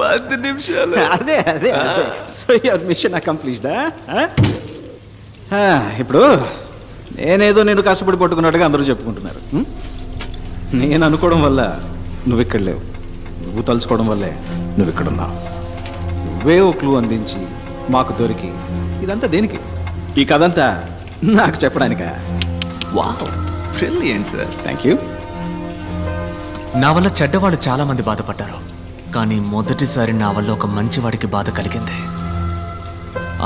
పది నిమిషాలు. అదే అదే సో యువర్ మిషన్ అకంప్లీష్డా ఇప్పుడు నేనేదో నేను కష్టపడి పట్టుకున్నట్టుగా అందరూ చెప్పుకుంటున్నారు? నేను అనుకోవడం వల్ల నువ్వు ఇక్కడ లేవు. నువ్వు తలుచుకోవడం వల్లే నువ్వు ఇక్కడ ఉన్నావు. నువ్వే ఓ క్లూ అందించి మాకు దొరికి ఇదంతా దేనికి? ఈ కథంతా నాకు చెప్పడానికా? Wow brilliant sir thank you నా వల్ల చెడ్డవాళ్ళు చాలా మంది బాధపడ్డారు. కానీ మొదటిసారి నా వల్ల ఒక మంచివాడికి బాధ కలిగింది.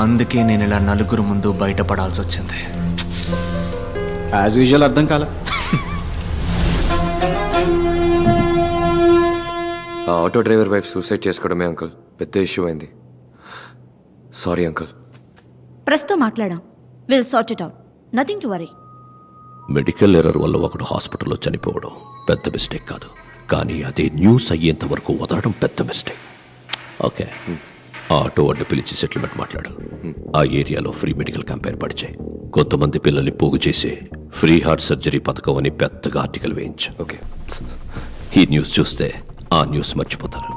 అందుకే నేను ఇలా నలుగురు ముందు బయటపడాల్సి వచ్చింది. యాజ్ యూజువల్ అర్థం కాల. ఆ ఆటో డ్రైవర్ వైఫ్ సూసైడ్ చేసుకోవడమే అంకుల్. పెద్ద ఇష్యూ అయింది. Sorry uncle. ప్రెస్తో మాట్లాడాం. Will sort it out nothing to worry medical error వల్ల ఒకడు హాస్పిటల్లో చనిపోవడం పెద్ద మిస్టేక్ కాదు. కానీ అదే న్యూస్ అయ్యేంత వరకు వదలడం పెద్ద మిస్టేక్. ఓకే. ఆ ఆటో అడ్డు పిలిచి సెటిల్మెంట్ మాట్లాడు. ఆ ఏరియాలో ఫ్రీ మెడికల్ క్యాంప్ ఏర్పాటు చేయి. కొంతమంది పిల్లల్ని పోగు చేసి ఫ్రీ హార్ట్ సర్జరీ పథకం అని పెద్దగా ఆర్టికల్ వేయించు. ఓకే. ఈ న్యూస్ చూస్తే ఆ న్యూస్ మర్చిపోతారు.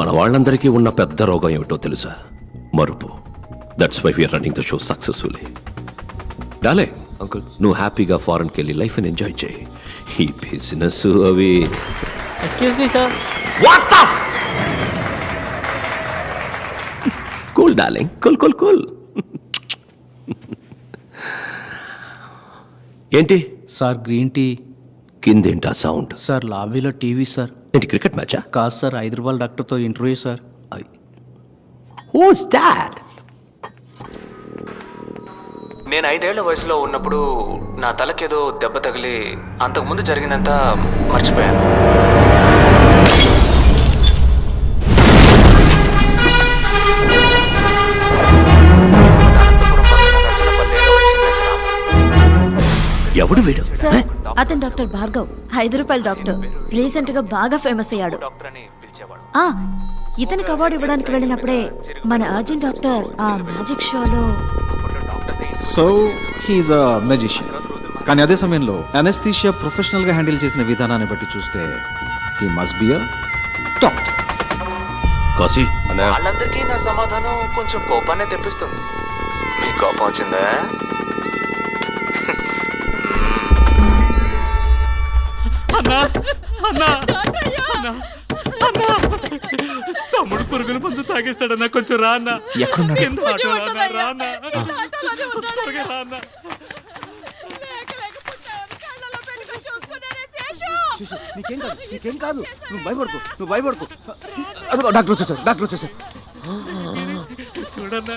మన వాళ్ళందరికీ ఉన్న పెద్ద రోగం ఏమిటో తెలుసా? మరుపు. That's why we're running the show successfully డాలే uncle నువ్వు హ్యాపీగా ఫారెన్కి వెళ్ళి లైఫ్ని ఎంజాయ్ చేయి. ఈ బిజినెస్ అవి. Excuse me sir cool darling cool cool cool ఏంటి? సార్ గ్రీన్ టీ కిందేంటా సౌండ్ సార్ లాబీలో టీవీ సార్ ఏంటి క్రికెట్ మ్యాచా కాదు సార్ హైదరాబాద్ డాక్టర్తో ఇంటర్వ్యూ సార్ హూస్ దాట్ నేను ఐదేళ్ళ వయసులో ఉన్నప్పుడు నా తలకేదో దెబ్బ తగిలి అంతకుముందు జరిగినంత మర్చిపోయాను. ఎవడు వీడు? సార్ అతను డాక్టర్ భార్గవ్ హైదరాబాద్ డాక్టర్. రీసెంట్గా బాగా ఫేమస్ అయ్యాడు. డాక్టర్ అని పిలిచేవాడు ఆ ఇతనికి అవార్డు ఇవ్వడానికి వెళ్ళినప్పుడే మన అర్జున్ డాక్టర్ ఆ మ్యాజిక్ షోలో so he is a magician కానీ అదే సమయంలో అనస్థీషియా ప్రొఫెషనల్గా హ్యాండిల్ చేసిన విధానాన్ని బట్టి చూస్తే he must be a Kashi. వాళ్ళందరికీ నా సమాధానం కొంచెం కోపాన్ని తెప్పిస్తుంది. మీ కోపం వచ్చిందా? అన్నా అన్నా అన్నా. అన్నా. తమ్ముడు పురుగుల మందు తాగేస్తాడన్నా కొంచెం రా అన్న. ఎక్కడున్నాడు? కింద అన్నా, రా అన్నా. త్వరగా రా అన్నా. నీకేం కాదు నీకేం కాదు. నువ్వు భయపడుకో నువ్వు భయపడుకో. అదిగో డాక్టర్ వచ్చేసారు డాక్టర్ వచ్చేసారు చూడన్నా.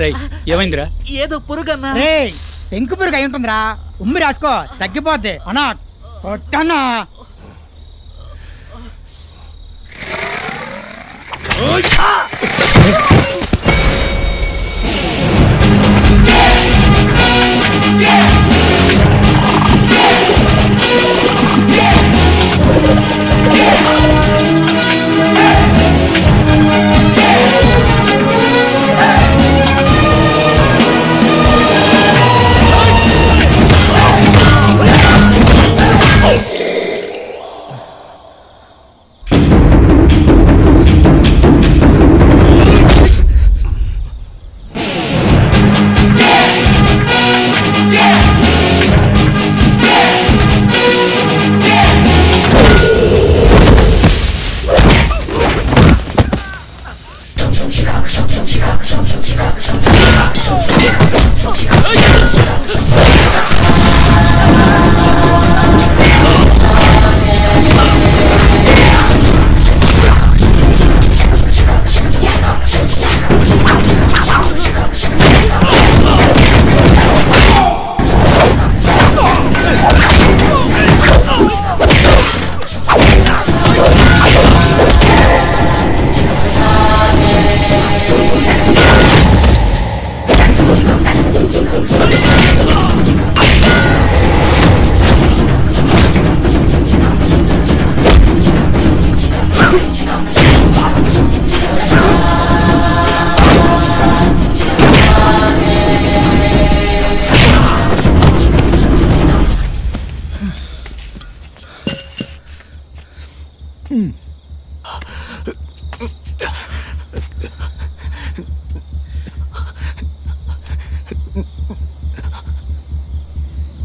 రేయ్ ఏమైందిరా? ఏదో పురుగన్నా. రే పెంకు పురుగు అయి ఉంటుందిరా. ఉమ్మి రాసుకో తగ్గిపోద్ది. అనా కొట్టన్నా.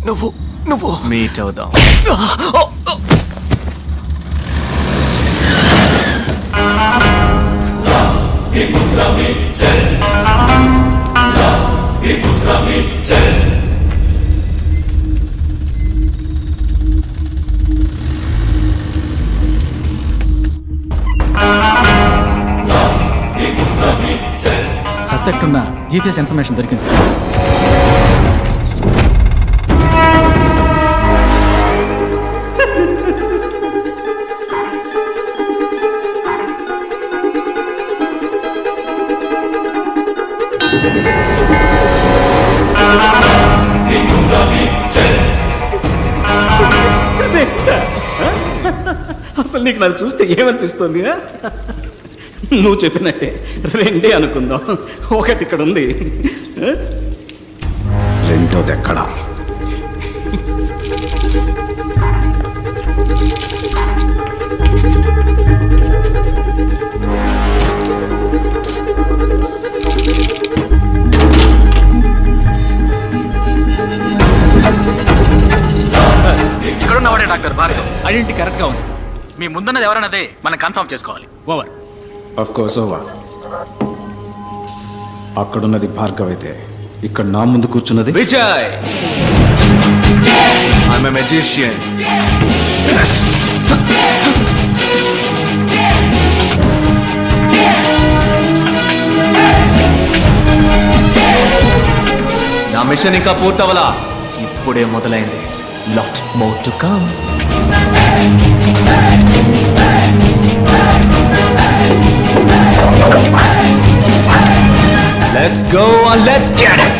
నువ్వు నువ్వు. మీట్ అవుదాం. సస్పెక్ట్ ఉన్న జీపీఎస్ ఇన్ఫర్మేషన్ దొరికింది సార్. అసలు నీకు నన్ను చూస్తే ఏమనిపిస్తుంది? నువ్వు చెప్పినట్టే. రెండే అనుకుందాం. ఒకటి ఇక్కడ ఉంది? రెండోది ఎక్కడా? ఇక్కడ ఉన్నవాడే డాక్టర్ భార్గవ్. ఐడెంటిటీ కరెక్ట్గా ఉంది. మీ ముందున్నది ఎవరన్నదే మనం కన్ఫర్మ్ చేసుకోవాలి. ఓవర్. ఆఫ్ కోర్స్ ఓవా అక్కడున్నది భార్గవ్ అయితే ఇక్కడ నా ముందు కూర్చున్నది? విజయ్! ఐఎమ్ ఎ మెజిషియన్ నా మిషన్ ఇంకా పూర్తవలా. ఇప్పుడే మొదలైంది. Lot more to come Let's go and let's get it!